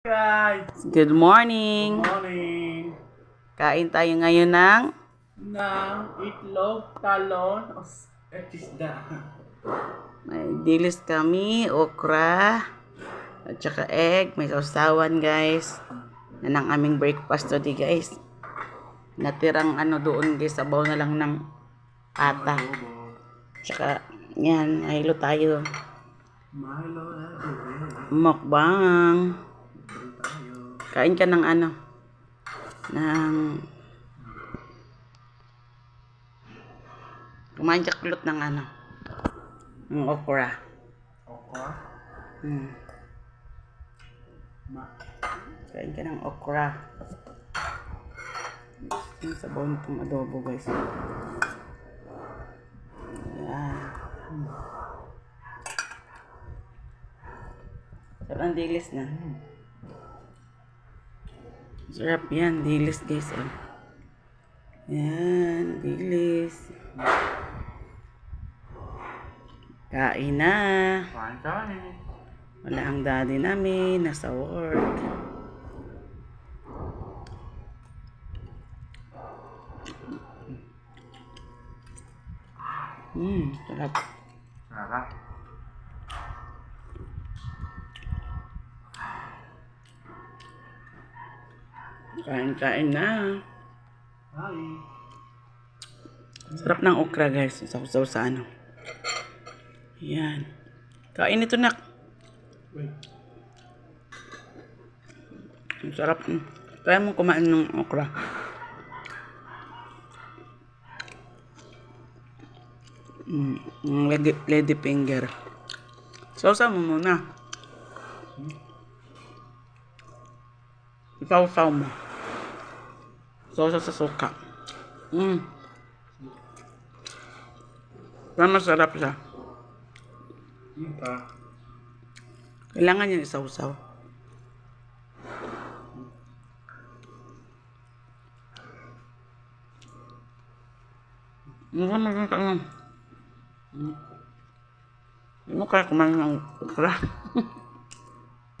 guys! Good morning! Morning! Kain tayo ngayon ng Ng itlog, talon, o at isda. may dilis kami, okra, at saka egg, may sausawan guys. Yan ang aming breakfast today guys. Natirang ano doon guys, sabaw na lang ng ata. Tsaka yan, hilo tayo. Milo na. Mukbang. Kain ka ng ano? Ng... Kumain ka kulot ng ano? Ng okra. Okra? Hmm. Ma. Kain ka ng okra. Yung sabaw nitong adobo guys. Yan. Sarap ang dilis na. Sarap yan, dilis guys. Oh. Yan, dilis. Kain na. Wala ang daddy namin, nasa work. Hmm, sarap. Sarap. Kain-kain na. Hi. Sarap ng okra guys. Sausaw sa ano. Yan. Kain ito nak. Wait. Ang sarap. Kaya mo kumain ng okra. Mm, lady, lady finger. Sausaw mo muna. Sausaw mo. Sausaw sa suka. Mm. Pero masarap siya. Kailangan yan isausaw. Ano ba maging kain? Hindi mo kaya kumain ng okra.